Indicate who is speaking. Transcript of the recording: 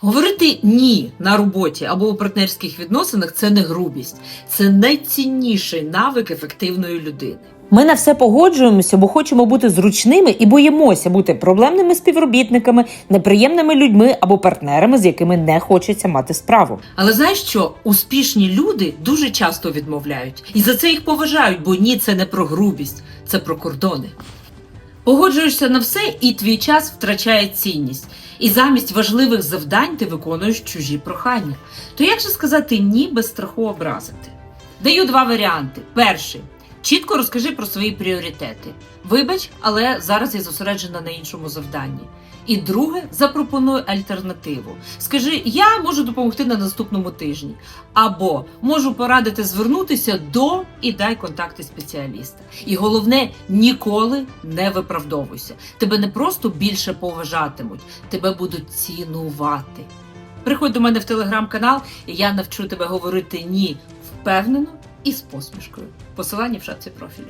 Speaker 1: Говорити ні на роботі або у партнерських відносинах це не грубість, це найцінніший навик ефективної людини.
Speaker 2: Ми на все погоджуємося, бо хочемо бути зручними і боїмося бути проблемними співробітниками, неприємними людьми або партнерами, з якими не хочеться мати справу.
Speaker 1: Але знаєш що? Успішні люди дуже часто відмовляють. І за це їх поважають, бо ні, це не про грубість, це про кордони. Погоджуєшся на все, і твій час втрачає цінність. І замість важливих завдань ти виконуєш чужі прохання. То як же сказати ні без страху образити? Даю два варіанти. Перший. Чітко розкажи про свої пріоритети. Вибач, але зараз я зосереджена на іншому завданні. І друге, запропонуй альтернативу. Скажи, я можу допомогти на наступному тижні. Або можу порадити звернутися до і дай контакти спеціаліста. І головне, ніколи не виправдовуйся. Тебе не просто більше поважатимуть, тебе будуть цінувати. Приходь до мене в телеграм-канал, і я навчу тебе говорити ні впевнено і з посмішкою. Посилання в шапці профілю.